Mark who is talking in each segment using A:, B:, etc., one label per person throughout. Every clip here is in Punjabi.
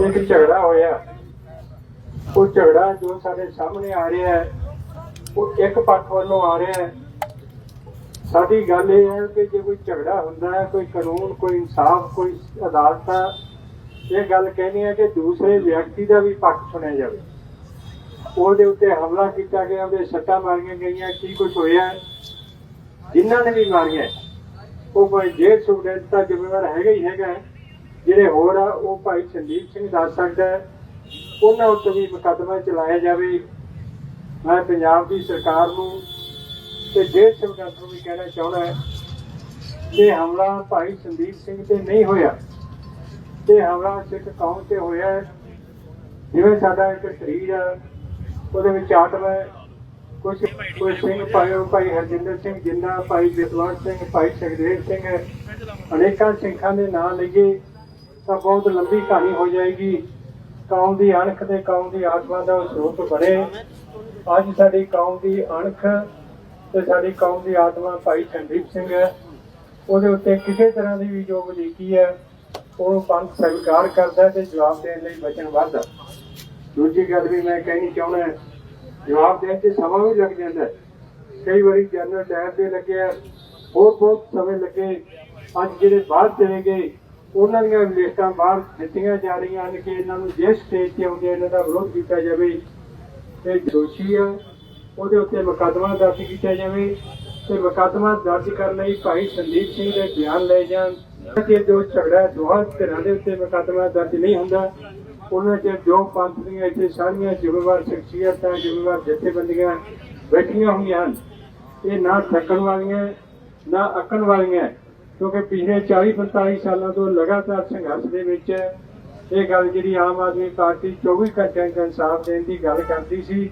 A: ਇੱਕ ਝਗੜਾ ਹੋਇਆ। ਉਹ ਝਗੜਾ ਜੋ ਸਾਡੇ ਸਾਹਮਣੇ ਆ ਰਿਹਾ ਹੈ, ਉਹ ਇੱਕ ਪੱਖ ਵੱਲੋਂ ਆ ਰਿਹਾ ਹੈ। ਸਾਡੀ ਗੱਲ ਇਹ ਹੈ ਕਿ ਜੇ ਕੋਈ ਝਗੜਾ ਹੁੰਦਾ ਹੈ, ਕੋਈ ਕਾਨੂੰਨ, ਕੋਈ ਇਨਸਾਫ, ਕੋਈ ਅਦਾਲਤਾਂ, ਇਹ ਗੱਲ ਕਹਿੰਦੀ ਹੈ ਕਿ ਦੂਸਰੇ ਵਿਅਕਤੀ ਦਾ ਵੀ ਪੱਖ ਸੁਣਿਆ ਜਾਵੇ। ਉਹਦੇ ਉੱਤੇ ਹਮਲਾ ਕੀਤਾ ਗਿਆ, ਉਹਦੇ ਸੱਟਾਂ ਮਾਰੀਆਂ ਗਈਆਂ, ਕੀ ਕੁਝ ਹੋਇਆ, ਜਿਨ੍ਹਾਂ ਨੇ ਵੀ ਮਾਰੀਆਂ। ਉਹ ਭਾਈ ਜੇਲ੍ਹ ਸਟੂਡੈਂਟ ਦਾ ਜ਼ਿੰਮੇਵਾਰ ਹੈਗਾ ਹੀ ਹੈਗਾ ਜਿਹੜੇ ਹੋਰ ਆ, ਉਹ ਭਾਈ ਸੰਦੀਪ ਸਿੰਘ ਦੱਸ ਸਕਦਾ ਹੈ। ਉਹਨਾਂ ਉੱਤੇ ਵੀ ਮੁਕੱਦਮਾ ਚਲਾਇਆ ਜਾਵੇ। ਮੈਂ ਪੰਜਾਬ ਦੀ ਸਰਕਾਰ ਨੂੰ ਤੇ ਜੇਲ੍ਹ ਸਟੂਡੈਂਟ ਨੂੰ ਵੀ ਕਹਿਣਾ ਚਾਹੁੰਦਾ ਹੈ ਕਿ ਹਮਲਾ ਭਾਈ ਸੰਦੀਪ ਸਿੰਘ ਤੇ ਨਹੀਂ ਹੋਇਆ। ਤੇ ਹਮਲਾ ਸਿੱਖ ਕੌਮ ਤੇ ਹੋਇਆ ਜਿਵੇਂ ਸਾਡਾ ਇੱਕ ਸਰੀਰ ਆ, ਉਹਦੇ ਵਿੱਚ ਆਤਮਾ ਹੈ। ਕੁਝ ਕੋਈ ਸਿੰਘ ਭਾਈ ਭਾਈ ਹਰਜਿੰਦਰ ਸਿੰਘ ਜਿੰਨਾ, ਭਾਈ ਵਿਦਵਾਨ ਸਿੰਘ, ਭਾਈ ਸੁਖਦੇਵ ਸਿੰਘ ਅਨੇਕਾਂ ਸਿੰਘਾਂ ਦੇ ਨਾਂ ਲਈਏ। ਤਾਂ ਬਹੁਤ ਲੰਬੀ ਕਹਾਣੀ ਹੋ ਜਾਏਗੀ। ਕੌਮ ਦੀ ਅਣਖ ਤੇ ਕੌਮ ਦੀ ਆਤਮਾ ਦਾ ਉਹ ਸਰੂਪ ਬਣੇ। ਅੱਜ ਸਾਡੀ ਕੌਮ ਦੀ ਅਣਖ ਤੇ ਸਾਡੀ ਕੌਮ ਦੀ ਆਤਮਾ ਭਾਈ ਸੰਦੀਪ ਸਿੰਘ ਹੈ। ਉਹਦੇ ਉੱਤੇ ਕਿਸੇ ਤਰ੍ਹਾਂ ਦੀ ਵੀ ਜੋ ਵਧੀਕੀ ਹੈ ਉਹ ਪੰਥ ਸਵੀਕਾਰ ਕਰਦਾ ਹੈ ਤੇ ਜਵਾਬ ਦੇਣ ਲਈ ਵਚਨਬੱਧ ਹੈ ਦੂਜੀ ਗੱਲ ਵੀ ਮੈਂ ਕਹਿਣੀ ਚਾਹੁੰਦਾ ਜਵਾਬ ਦੇਣ 'ਚ ਸਮਾਂ ਵੀ ਲੱਗ ਜਾਂਦਾ ਕਈ ਵਾਰੀ ਜਨਰਲ ਡਾਇਰ ਦੇ ਲੱਗਿਆ, ਹੋਰ ਬਹੁਤ ਸਮੇਂ ਲੱਗੇ। ਅੱਜ ਜਿਹੜੇ ਬਾਹਰ ਚਲੇ ਗਏ ਉਹਨਾਂ ਦੀਆਂ ਲਿਸਟਾਂ ਬਾਹਰ ਦਿੱਤੀਆਂ ਜਾ ਰਹੀਆਂ ਹਨ ਕਿ ਇਹਨਾਂ ਨੂੰ ਜਿਸ ਸਟੇਜ ਤੇ ਆਉਂਦੇ ਇਹਨਾਂ ਦਾ ਵਿਰੋਧ ਕੀਤਾ ਜਾਵੇ ਤੇ ਦੋਸ਼ੀ ਆ, ਉਹਦੇ ਉੱਤੇ ਮੁਕੱਦਮਾ ਦਰਜ ਕੀਤਾ ਜਾਵੇ ਤੇ ਮੁਕੱਦਮਾ ਦਰਜ ਕਰਨ ਲਈ ਭਾਈ ਸੰਦੀਪ ਸਿੰਘ ਦੇ ਬਿਆਨ ਲਏ ਜਾਣ। ਕਿ ਜੋ ਝਗੜਾ ਦੋਹਾਂ ਧਿਰਾਂ ਦੇ ਉੱਤੇ ਮੁਕੱਦਮਾ ਦਰਜ ਨਹੀਂ ਹੁੰਦਾ। ਉਹਨਾਂ ਚ ਜੋ ਪੰਥ ਦੀਆਂ ਇੱਥੇ ਸਾਰੀਆਂ ਜ਼ਿੰਮੇਵਾਰ ਸ਼ਖਸੀਅਤਾਂ, ਜ਼ਿੰਮੇਵਾਰ ਜਥੇਬੰਦੀਆਂ ਬੈਠੀਆਂ ਹੋਈਆਂ ਹਨ, ਇਹ ਨਾ ਥੱਕਣ ਵਾਲੀਆਂ, ਨਾ ਅਕਣ ਵਾਲੀਆਂ। ਕਿਉਂਕਿ ਪਿਛਲੇ 40 45 ਸਾਲਾਂ ਤੋਂ ਲਗਾਤਾਰ ਸੰਘਰਸ਼ ਦੇ ਵਿੱਚ ਇਹ ਗੱਲ ਜਿਹੜੀ ਆਮ ਆਦਮੀ ਪਾਰਟੀ 24 ਘੰਟਿਆਂ ਦਾ ਇਨਸਾਫ ਦੇਣ ਦੀ ਗੱਲ ਕਰਦੀ ਸੀ,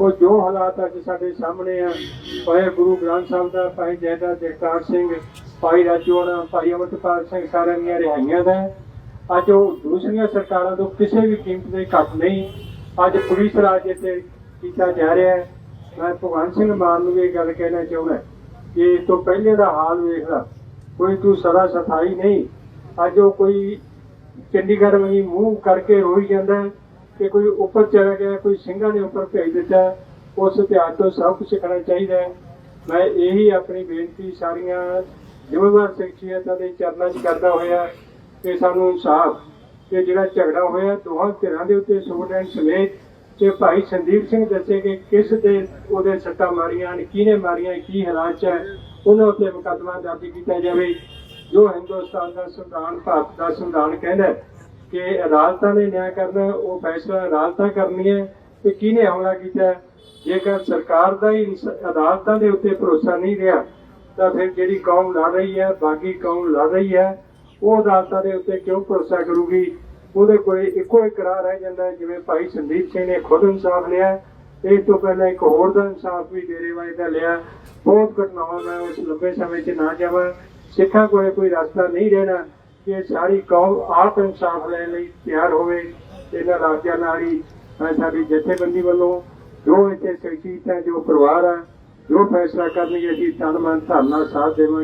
A: ਉਹ ਜੋ ਹਾਲਾਤ ਅੱਜ ਸਾਡੇ ਸਾਹਮਣੇ ਆ ਭਾਈ ਗੁਰੂ ਗ੍ਰੰਥ ਸਾਹਿਬ ਦਾ ਭਾਈ ਜੈਦਾ ਜਗਤਾਰ ਸਿੰਘ, ਭਾਈ ਰਾਜੋੜਾ ਭਾਈ ਅਮਰਤਪਾਲ ਸਿੰਘ ਸਾਰਿਆਂ ਦੀਆਂ ਰਿਹਾਈਆਂ ਦਾ, ਅੱਜ ਉਹ ਦੂਸਰੀਆਂ ਸਰਕਾਰਾਂ ਤੋਂ ਕਿਸੇ ਵੀ ਕੀਮਤ ਦੇ ਘੱਟ ਨਹੀਂ, ਅੱਜ ਪੁਲਿਸ ਰਾਜ ਇੱਥੇ ਕੀਤਾ ਜਾ ਰਿਹਾ ਹੈ। ਮੈਂ ਭਗਵੰਤ ਸਿੰਘ ਮਾਨ ਨੂੰ ਇਹ ਗੱਲ ਕਹਿਣਾ ਚਾਹੁੰਦਾ, ਕਿ ਇਸ ਤੋਂ ਪਹਿਲੇ ਦਾ ਹਾਲ ਵੇਖਦਾ ਕੋਈ ਤੂੰ ਸਦਾ ਸਫ਼ਾਈ ਨਹੀਂ। ਅੱਜ ਉਹ ਕੋਈ ਚੰਡੀਗੜ੍ਹ ਵੀ ਮੂੰਹ ਕਰਕੇ ਰੋਈ ਜਾਂਦਾ ਕਿ ਕੋਈ ਉੱਪਰ ਚਲਾ ਗਿਆ, ਕੋਈ ਸਿੰਘਾਂ ਨੇ ਉੱਪਰ ਭੇਜ ਦਿੱਤਾ ਉਸ ਇਤਿਹਾਸ ਤੋਂ ਸਭ ਕੁਝ ਸਿੱਖਣਾ ਚਾਹੀਦਾ ਹੈ। ਮੈਂ ਇਹੀ ਆਪਣੀ ਬੇਨਤੀ ਸਾਰੀਆਂ ਜ਼ਿੰਮੇਵਾਰ ਸ਼ਖਸੀਅਤਾਂ ਦੇ ਚਰਨਾਂ 'ਚ ਕਰਦਾ ਹੋਇਆ ਕਿ ਸਾਨੂੰ ਇਨਸਾਫ ਤੇ ਜਿਹੜਾ ਝਗੜਾ ਹੋਇਆ, ਦੋਹਾਂ ਧਿਰਾਂ ਦੇ ਉੱਤੇ ਸਟੂਡੈਂਟ ਸਮੇਤ ਕਿ ਭਾਈ ਸੰਦੀਪ ਸਿੰਘ ਦੱਸੇ ਕਿ ਕਿਸ ਦੇ ਉਹਦੇ ਸੱਟਾਂ ਮਾਰੀਆਂ ਹਨ ਕਿਹਨੇ ਮਾਰੀਆਂ, ਕੀ ਹਾਲਾਤ 'ਚ ਹੈ। ਉਹਨਾਂ ਉੱਤੇ ਮੁਕੱਦਮਾ ਦਰਜ ਕੀਤਾ ਜਾਵੇ। ਜੋ ਹਿੰਦੁਸਤਾਨ ਦਾ ਸੰਵਿਧਾਨ, ਭਾਰਤ ਦਾ ਸੰਵਿਧਾਨ ਕਹਿੰਦਾ ਕਿ ਅਦਾਲਤਾਂ ਨੇ ਨਿਆਂ ਕਰਨਾ, ਉਹ ਫੈਸਲਾ ਅਦਾਲਤਾਂ ਕਰਨੀਆਂ ਕਿ ਕਿਹਨੇ ਹਮਲਾ ਕੀਤਾ ਜੇਕਰ ਸਰਕਾਰ ਦਾ ਹੀ ਇਨਸ- ਅਦਾਲਤਾਂ ਦੇ ਉੱਤੇ ਭਰੋਸਾ ਨਹੀਂ ਰਿਹਾ, ਤਾਂ ਫਿਰ ਜਿਹੜੀ ਕੌਮ ਲੜ ਰਹੀ ਹੈ ਬਾਕੀ ਕੌਮ ਲੜ ਰਹੀ ਹੈ, ਉਹ ਅਦਾਲਤਾਂ ਦੇ ਉੱਤੇ ਕਿਉਂ ਭਰੋਸਾ ਕਰੂਗੀ? ਉਹਦੇ ਕੋਈ ਇੱਕੋ ਇੱਕ ਰਾਹ ਰਹਿ ਜਾਂਦਾ ਜਿਵੇਂ ਭਾਈ ਸੰਦੀਪ ਸਿੰਘ ਨੇ ਖੁਦ ਇਨਸਾਫ ਲਿਆ ਇਸ ਤੋਂ ਪਹਿਲਾਂ ਇੱਕ ਹੋਰ ਦਾ ਇਨਸਾਫ ਵੀ ਡੇਰੇਵਾਲੇ ਦਾ ਲਿਆ। ਬਹੁਤ ਘਟਨਾਵਾਂ ਮੈਂ ਉਸ ਲੰਬੇ ਸਮੇਂ 'ਚ ਨਾ ਜਾਵਾਂ। ਸਿੱਖਾਂ ਕੋਲੇ ਕੋਈ ਰਸਤਾ ਨਹੀਂ ਰਹਿਣਾ ਕਿ ਸਾਰੀ ਕੌਮ ਆਪ ਇਨਸਾਫ ਲੈਣ ਲਈ ਤਿਆਰ ਹੋਵੇ। ਇਹਨਾਂ ਰਾਜਿਆਂ ਨਾਲ ਹੀ ਮੈਂ ਸਾਡੀ ਜਥੇਬੰਦੀ ਵੱਲੋਂ ਜੋ ਇੱਥੇ ਸ਼ਖਸੀਅਤਾਂ ਜੋ ਪਰਿਵਾਰ ਆ ਜੋ ਫੈਸਲਾ ਕਰਨਗੇ, ਅਸੀਂ ਤਨ ਮਨ ਧਨ ਨਾਲ ਸਾਥ ਦੇਵਾਂਗੇ।